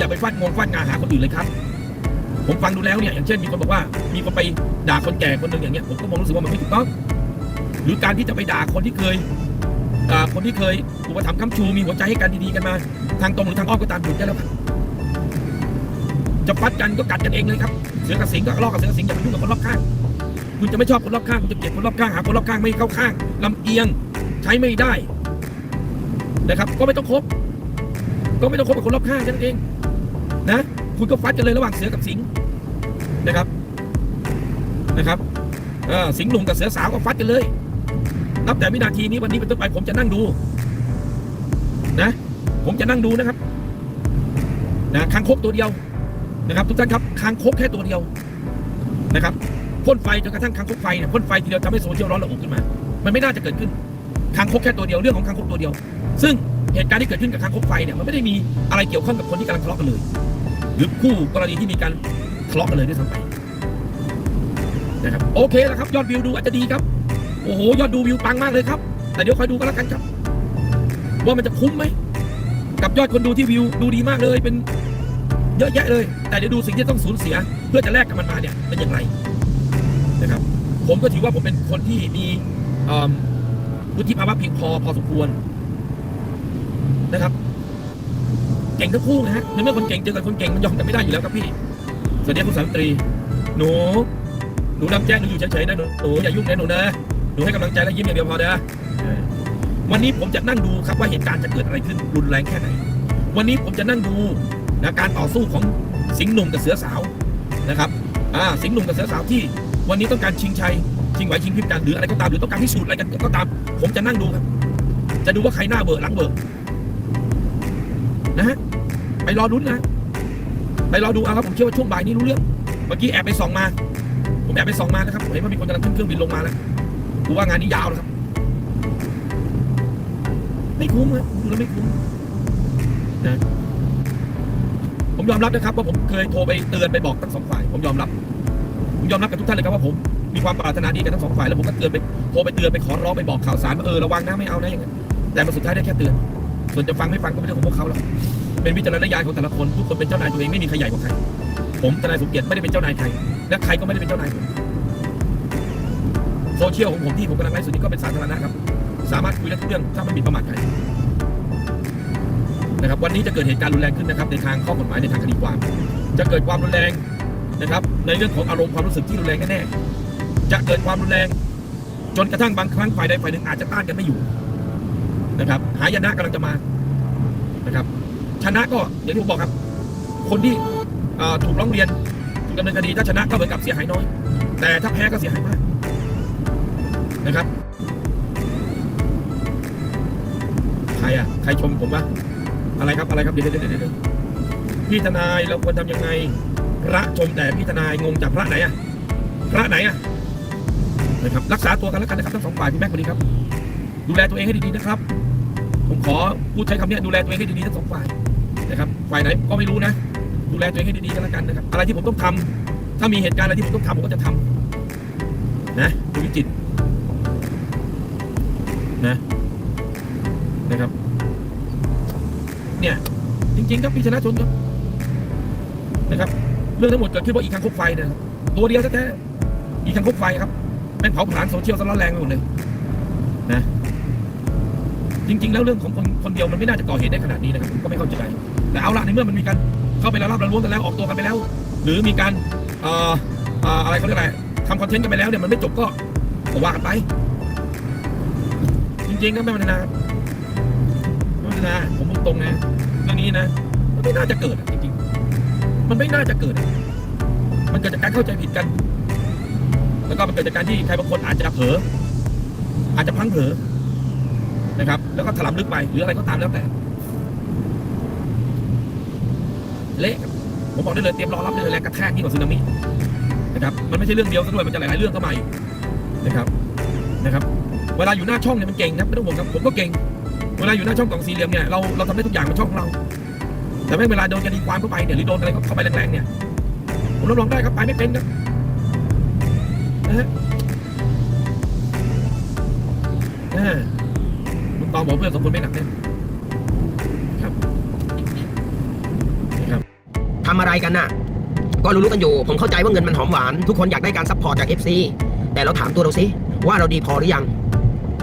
อย่าไปฟาดงงฟาดงาหาคนอื่นเลยครับ ผมฟังดูแล้วเนี่ยอย่างเช่นมีคนบอกว่ามีคนไปด่าคนแก่คนหนึ่งอย่างเงี้ยผมก็มองรู้สึกว่ามันไม่ถูกต้องหรือการที่จะไปด่าคนที่เคยอ่าคนที่เคยอุปถัมภ์ค้ำชูมีหัวใจให้กันดีๆกันมา ทางตรงหรือทางอ้อมก็ตามหยุดได้แล้วครับจะฟัดกันก็กัดกันเองเลยครับเสือกับสิงก็ลาะกับเสือกับสิงอย่าไปยุ่งกับคนรอบข้างคุณจะไม่ชอบคนรอบข้างคุณจะเกลียดคนรอบข้างหาคนรอบข้างไม่เข้าข้างลำเอียงใช้ไม่ได้นะครับ ก็ไม่ต้องคบ ก็ไม่ต้องคบกับคนรอบข้างแค่นั้นเอง นะ คุณก็ฟัดกันเลยระหว่างเสือกับสิงห์นะครับนะครับสิงห์หนุ่มกับเสือสาวก็ฟัดกันเลย นับแต่วินาทีนี้วันนี้เป็นต้นไปผมจะนั่งดูนะ ผมจะนั่งดูนะครับนะคางคกตัวเดียวนะครับ ทุกท่านครับคางคกแค่ตัวเดียวนะครับพ่นไฟจนกระทั่งคางคกไฟเนี่ยพ่นไฟทีเดียวทำให้โซเชียลร้อนระอุขึ้นมา มันไม่น่าจะเกิดขึ้นคางคกแค่ตัวเดียวเรื่องของคางคกตัวเดียว ซึ่งเหตุการณ์ที่เกิดขึ้นกับคางคกไฟเนี่ยมันไม่ได้มีอะไรเกี่ยวข้องกับคนที่กำลังทะเลาะกันเลย หรือคู่กรณีที่มีการทะเลาะกันเลยด้วยซ้ำไปนะครับโอเคแล้วครับ ยอดวิวดูอาจจะดีครับโอ้โหยอดดูวิวปังมากเลยครับ แต่เดี๋ยวคอยดูกันแล้วกันครับ ว่ามันจะคุ้มไหมกับยอดคนดูที่วิวดูดีมากเลยเป็นเยอะแยะเลย แต่เดี๋ยวดูสิ่งที่ต้องสูญเสีย เพื่อจะแลกกับมันมาเนี่ยเป็นอย่างไรนะครับ ผมก็ถือว่าผมเป็นคนที่มีวุฒิภาวะเพียงพอพอสมควรนะครับ เก่งทั้งคู่นะฮะในเมื่อคนเก่งเจอกับคนเก่งมันยอมกันไม่ได้อยู่แล้วครับพี่สวัสดีครับคุณสาวิตรี หนู หนูนำแจ้งหนูอยู่เฉยๆนะหนูหนูอย่ายุ่งนะหนูนะ หนูให้กำลังใจและยิ้มอย่างเดียวพอนะเอวันนี้ผมจะนั่งดูครับว่าเหตุการณ์จะเกิดอะไรขึ้นรุนแรงแค่ไหน วันนี้ผมจะนั่งดูนะการต่อสู้ของสิงห์หนุ่มกับเสือสาวนะครับอ่าสิงห์หนุ่มกับเสือสาวที่ วันนี้ต้องการชิงชัยชิงไหวชิงพริบกันหรืออะไรก็ตามหรือต้องการพิสูจน์อะไรกันก็ตาม ผมจะนั่งดูครับ จะดูว่าใครหน้าเบอร์หลังเบอร์ นะฮะไปรอลุ้นนะไปรอดูเอาครับผมเชื่อว่าช่วงบ่ายนี้รู้เรื่องเมื่อกี้แอบไปส่องมา ผมแอบไปส่องมานะครับผมเห็นว่ามีคนกำลังขึ้นเครื่องบินลงมาแล้วกูว่างานนี้ยาวนะครับ ไม่คุ้มครับดูแล้วไม่คุ้มนะผมยอมรับนะครับว่าผมเคยโทรไปเตือนไปบอกทั้งสองฝ่าย ผมยอมรับ ผมยอมรับกับทุกท่านเลยครับว่าผมมีความปรารถนาดีกับทั้งสองฝ่ายแล้วผมก็เตือนไปโทรไปเตือนไปขอร้องไปบอกข่าวสารว่าเออระวังนะไม่เอานะอย่างเงี้ยแต่มาสุดท้ายได้แค่เตือน ส่วนจะฟังไม่ฟังก็ไม่ใช่ของพวกเขาหรอกเป็นวิจารณญาณของแต่ละคนทุกคนเป็นเจ้านายตัวเองไม่มีใครใหญ่กว่าใครผมทนายสมเกียรติไม่ได้เป็นเจ้านายใครและใครก็ไม่ได้เป็นเจ้านายผมโซเชียลของผมที่ผมกำลังไลฟ์สดนี้ก็เป็นสาธารณะครับ สามารถคุยได้ทุกเรื่องถ้าไม่มีประมาทใครนะครับวันนี้จะเกิดเหตุการณ์รุนแรงขึ้นนะครับ ในทางข้อกฎหมายในทางคดีความ จะเกิดความรุนแรงนะครับ ในเรื่องของอารมณ์ความรู้สึกที่รุนแรงแน่ๆจะเกิดความรุนแรง จนกระทั่งบางครั้งฝ่ายใดฝ่ายหนึ่งอาจจะต้านกันไม่อยู่ นะครับหายนะกำลังจะมานะครับ ชนะก็อย่างที่ผมบอกครับ คนที่ถูกร้องเรียนถูกดำเนินคดีถ้าชนะก็เหมือนกับเสียหายน้อย แต่ถ้าแพ้ก็เสียหายมากนะครับใครอะใครชมผมวะอะไรครับอะไรครับเดี๋ยวเดี๋ยวเดี๋ยวเดี๋ยวพี่ทนายเราควรทำยังไง พระชมแต่พี่ทนายงงจากพระไหนอะพระไหนอะนะครับรักษาตัวกันแล้วกันนะครับทั้งสองฝ่ายพี่แม็กซ์สวัสดีครับ ดูแลตัวเองให้ดีๆนะครับ ผมขอพูดใช้คำนี้ดูแลตัวเองให้ดีๆทั้งสองฝ่ายนะครับฝ่ายไหนก็ไม่รู้นะ ดูแลตัวเองให้ดีๆกันแล้วกันนะครับ อะไรที่ผมต้องทำถ้ามีเหตุการณ์อะไรที่ผมต้องทำผมก็จะทำนะคุณวิจิตรนะนะครับ เนี่ย จริง ๆ ครับพี่ชนะชนครับนะครับ เรื่องทั้งหมดเกิดขึ้นเพราะอีกครั้งคบไฟนยนะครับตัวเดียวแท้ๆอีกครั้งคบไฟครับแม่งเผาผลาญโซเชียลซะร้อนแรงไปหมดเลยนะ จริง ๆ แล้วเรื่องของคนคนเดียวมันไม่น่าจะก่อเหตุได้ขนาดนี้นะครับผมก็ไม่เข้าใจแต่เอาละในเมื่อมันมีการเข้าไปละลาบละล้วงกันแล้วออกตัวกันไปแล้ว หรือมีการเอ่อเอ่ออะไรเขาเรียกอะไรทำคอนเทนต์กันไปแล้วเนี่ยมันไม่จบก็ก็ว่ากันไป จริงๆก็ไม่พัฒนาไม่พัฒนาผมพูดตรงนะเรื่องนี้นะมันไม่น่าจะเกิดจริงๆมันไม่น่าจะเกิด มันเกิดจากการเข้าใจผิดกัน แล้วก็มันเกิดจากการที่ใครบางคนอาจจะเผลออาจจะพังเผลอ แล้วก็ถลำลึกไปหรืออะไรก็ตามแล้วแต่ เละผมบอกได้เลยเตรียมรอรับได้เลยแรงกระแทกยิ่กว่าสึนามินะครับมันไม่ใช่เรื่องเดียวซะด้วยมันจะหลายๆเรื่องเข้ามาอีกนะครับนะครับ เวลาอยู่หน้าช่องเนี่ยมันเก่งนะไม่ต้องห่วงครับผมก็เก่ง เวลาอยู่หน้าช่องกล่องสี่เหลี่ยมเนี่ยเราเราทำได้ทุกอย่างเป็นช่องของเรา แต่ไม่เวลาโดนคดีความเข้าไปเนี่ยหรือโดนอะไรเข้าไปแรงๆเนี่ยผมรับรองได้ครับไปไม่เป็นครับนะฮะ ตองบอกเพื่อนสองคนไม่หนักแน่ครับนี่ครับทำอะไรกันน่ะ ก็รู้ๆกันอยู่ ผมเข้าใจว่าเงินมันหอมหวาน ทุกคนอยากได้การซัพพอร์ตจาก FC แต่เราถามตัวเราสิว่าเราดีพอหรือยัง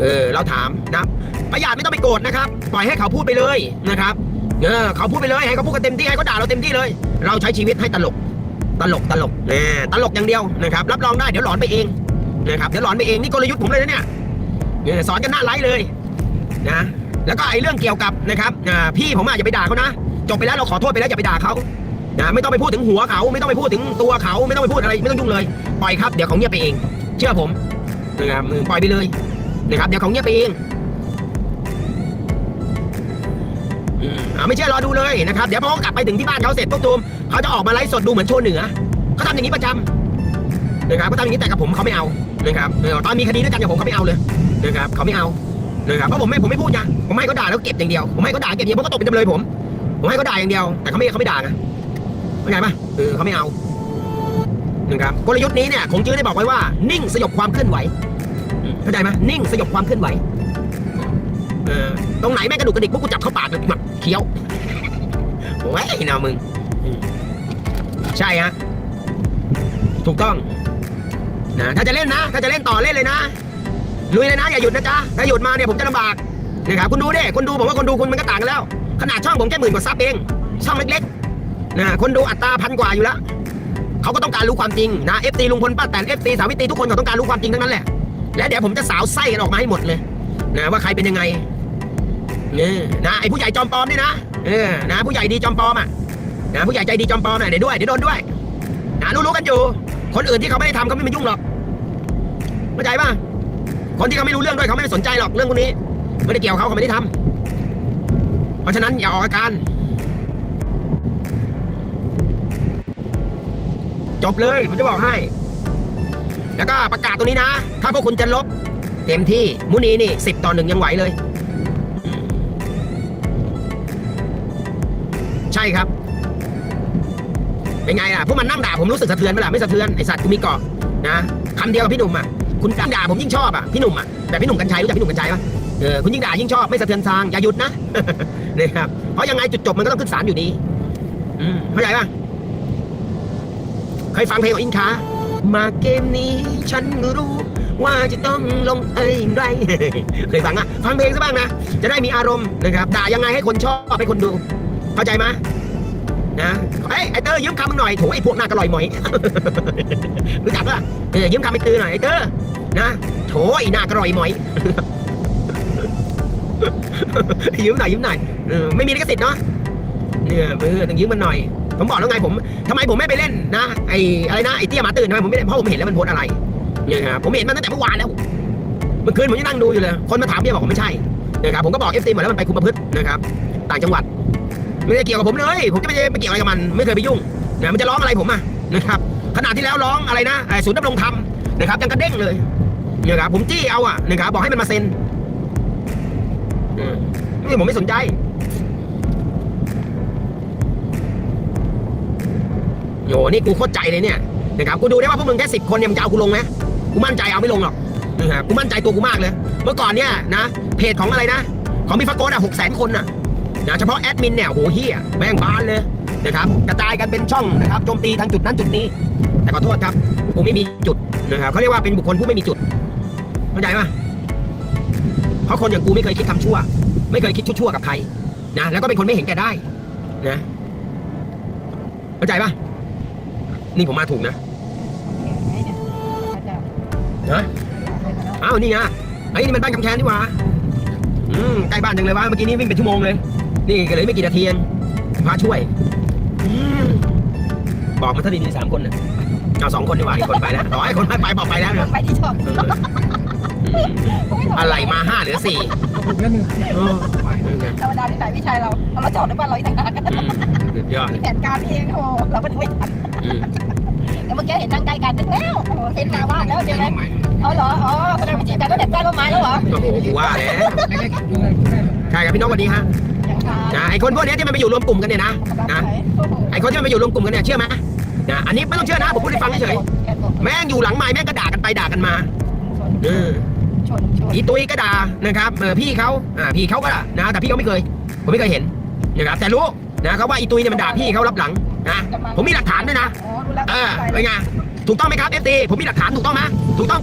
เออ เราถามนะประหยัดไม่ต้องไปโกรธนะครับ ปล่อยให้เขาพูดไปเลยนะครับ เออ เขาพูดไปเลย ให้เขาพูดกันเต็มที่ ให้เขาด่าเราเต็มที่เลย เราใช้ชีวิตให้ตลก ตลก ตลกเออตลกอย่างเดียวนะครับ รับรองได้ เดี๋ยวหลอนไปเองนะครับ เดี๋ยวหลอนไปเอง นี่กลยุทธ์ผมเลยนะเนี่ยเออสอนกันหน้าไลฟ์เลย นะแล้วก็ไอ้เรื่องเกี่ยวกับนะครับพี่ผมอาจจะไปด่าเขานะจบไปแล้วเราขอโทษไปแล้วอย่าไปด่าเขานะไม่ต้องไปพูดถึงหัวเขา ไม่ต้องไปพูดถึงตัวเขา ไม่ต้องไปพูดอะไรไม่ต้องยุ่งเลยปล่อยครับเดี๋ยวเขาเงียบไปเอง เชื่อผมนะครับปล่อยไปเลยนะครับเดี๋ยวเขาเงียบไปเองอไม่เชื่อรอดูเลยนะครับเดี๋ยวพอเขากลับไปถึงที่บ้านเขาเสร็จพวกตูมเขาจะออกมาไลฟ์สดดูเหมือนโชว์เหนือเขาทำอย่างนี้ประจำนะครับเขาทำอย่างนี้แต่กับผมเขาไม่เอานะครับตอนมีคดีด้วยกันกับผมเขาไม่เอาเลยนะครับเขาไม่เอา นะครับเพราะผมไม่ผมไม่พูดไงผมให้เขาด่าแล้วเก็บอย่างเดียวผมให้เขาด่าเก็บอย่างเดียวเพราะเขาตกเป็นจำเลยผม ผมให้เขาด่าอย่างเดียว แต่เขาไม่เขาไม่ด่าไงเข้าใจปะเออเขาไม่เอานะครับกลยุทธ์นี้เนี่ยคงจื้อได้บอกไว้ว่า นิ่งสยบความเคลื่อนไหวเข้าใจไหมนิ่งสยบความเคลื่อนไหวเออตรงไหนแม่งกระดูกกระดิกพวกกูจับเข้าปากแบบเคี้ยวโอ้ยนามึงใช่ฮะถูกต้องนะถ้าจะเล่นนะ ถ้าจะเล่นต่อเล่นเลยนะ ลุยเลยนะอย่าหยุดนะจ๊ะถ้าหยุดมาเนี่ยผมจะลำบากนะครับคุณดูดิคนดูผมว่าคนดูคุณมันก็ต่างกันแล้ว ขนาดช่องผมแค่หมื่นกว่าซับเอง ช่องเล็กๆนะคนดูอัตราพันกว่าอยู่แล้วเขาก็ต้องการรู้ความจริงนะเอฟซีลุงพลป้าแตนเอฟซีสาวิตรีทุกคนเขาต้องการรู้ความจริงทั้งนั้นแหละและเดี๋ยวผมจะสาวไส้กันออกมาให้หมดเลยนะว่าใครเป็นยังไงเนี่ยนะไอผู้ใหญ่จอมปลอมนี่นะเออนะผู้ใหญ่ดีจอมปลอมอะนะผู้ใหญ่ใจดีจอมปลอมน่ะเดี๋ยวด้วยเดี๋ยวโดนด้วยนะรู้ๆกันอยู่ คนอื่นที่เขาไม่ได้ทำเขาไม่มายุ่งหรอกเข้าใจป่ะ คนที่เขาไม่รู้เรื่องด้วยเขาไม่ได้สนใจหรอกเรื่องพวกนี้ ไม่ได้เกี่ยวเขาเขาไม่ได้ทำเพราะฉะนั้นอย่าออกอาการ จบเลยผมจะบอกให้ แล้วก็ประกาศตรงนี้นะ ถ้าพวกคุณจะลบ เต็มที่มุนีนี่สิบต่อหนึ่งยังไหวเลย ใช่ครับ เป็นไงล่ะพวกมันนั่งด่าผมรู้สึกสะเทือนไหมล่ะไม่สะเทือนไอสัตว์กูมีเกาะนะคำเดียวกับพี่หนุ่มอะ คุณยิ่งด่าผมยิ่งชอบอะพี่หนุ่มอะแต่พี่หนุ่มกัญชัยรู้จักพี่หนุ่มกัญชัยปะเออคุณยิ่งด่ายิ่งชอบไม่สะเทือนทางอย่าหยุดนะนะครับเพราะยังไงจุดจบมันก็ต้องขึ้นศาลอยู่ดีอืมเข้าใจปะเคยฟังเพลงของอินคามาเกมนี้ฉันรู้ว่าจะต้องลงเอ้ยไรเคยฟังอะฟังเพลงซะบ้างนะ จะได้มีอารมณ์นะครับด่ายังไงให้คนชอบให้คนดู เข้าใจไหม นะเอ้ไอเตอร์ยืมคำมึงหน่อยโถไอพวกหน้ากระลอยหมอยรู้จักป่ะเออยืมคำไอเตอหน่อยไอ้เตอร์นะโถไอหน้ากระลอยหมอยยืมหน่อยยืมหน่อยเออไม่มีลิขสิทธิ์เนาะเนี่ยเออต้องยืมมันหน่อย ผมบอกแล้วไงผมทำไมผมไม่ไปเล่นนะไอ้อะไรนะไอ้เตี้ยหมาตื่นทำไมผมไม่เล่นเพราะผมเห็นแล้วมันโพสอะไรเนี่ยครับผมเห็นมันตั้งแต่เมื่อวานแล้วเมื่อคืนผมยังนั่งดูอยู่เลยคนมาถามเบี้ยบอกผมไม่ใช่นะครับผมก็บอกเอฟซีหมดแล้วมันไปคุมประพฤตินะครับ ต่างจังหวัด ไม่ได้เกี่ยวกับผมเลย ผมจะไม่ไปเกี่ยวอะไรกับมัน ไม่เคยไปยุ่งนะมันจะร้องอะไรผมอะนะครับขนาดที่แล้วร้องอะไรนะไอศูนย์ดำรงธรรมนะครับยังกระเด้งเลยเนี่ยครับผมจี้เอาอะนะครับบอกให้มันมาเซ็นอืมนี่ผมไม่สนใจโยนี่กูโคตรใจเลยเนี่ยนะครับกูดูได้ว่าพวกมึงแค่สิบคนเนี่ยมึงจะเอากูลงไหมกูมั่นใจเอาไม่ลงหรอกนะครับกูมั่นใจตัวกูมากเลย เมื่อก่อนเนี่ยนะเพจของอะไรนะ ของพี่ฟักโกดอะหกแสนคนน่ะ นะเฉพาะแอดมินเนี่ยโหเฮียแม่งบานเลยนะครับกระจายกันเป็นช่องนะครับโจมตีทางจุดนั้นจุดนี้ แต่ขอโทษครับกูไม่มีจุดนะครับเขาเรียกว่าเป็นบุคคลผู้ไม่มีจุดเข้าใจไหมเพราะคนอย่างกูไม่เคยคิดทำชั่ว ไม่เคยคิดชั่วๆกับใครนะแล้วก็เป็นคนไม่เห็นแก่ได้นะเข้าใจปะนี่ผมมาถูกนะนะอ้าวนี่ไงไอ้นี่มันบ้านกำแพงนี่หว่าอืมใกล้บ้านจังเลยวะเมื่อกี้นี้วิ่งเป็นชั่วโมงเลย นี่ก็เลยไม่กี่นาทีเองพาช่วยอืมบอกมาถ้าดีๆสามคนนะเอาสองคนดีกว่าอีกคนไปแล้วต่อให้คนไม่ไปบอกไปแล้วเนี่ยไปที่ชอบเอออะไรมาห้าเหลือสี่เออธรรมดาที่ไหนพี่ชายเราเราเราจอดในบ้านเราอีกต่างหากอืมสุดยอดมีแผนการเองโอ้เราก็ไม่ทันอืมแต่เมื่อกี้เห็นนั่งใกล้กันนึกแล้วโอ้เห็นหน้าบ้านแล้วใช่ไหมเอาเหรออ๋อแสดงว่าจีบกันตั้งแต่ใต้ต้นไม้แล้วเหรอโอ้โหกูว่าแล้วใช่ครับพี่น้องสวัสดีฮะอย่างทา นะไอคนพวกเนี้ยที่มันไปอยู่รวมกลุ่มกันเนี่ยนะนะไอคนที่มันไปอยู่รวมกลุ่มกันเนี่ยเชื่อไหมนะอันนี้ไม่ต้องเชื่อนะผมพูดให้ฟังเฉยๆแม่งอยู่หลังไม้แม่งก็ด่ากันไปด่ากันมาเออชนชนอีตุ้ยก็ด่านะครับเออพี่เขาอ่าพี่เขาก็ด่านะแต่พี่เขาไม่เคย ผมไม่เคยเห็นนะครับแต่รู้นะเขาว่าอีตุ้ยเนี่ยมันด่าพี่เขารับหลังนะผมมีหลักฐานด้วยนะอ๋อรู้แล้วเออเป็นไงถูกต้องไหมครับเอฟซีผมมีหลักฐานถูกต้องไหมถูกต้อง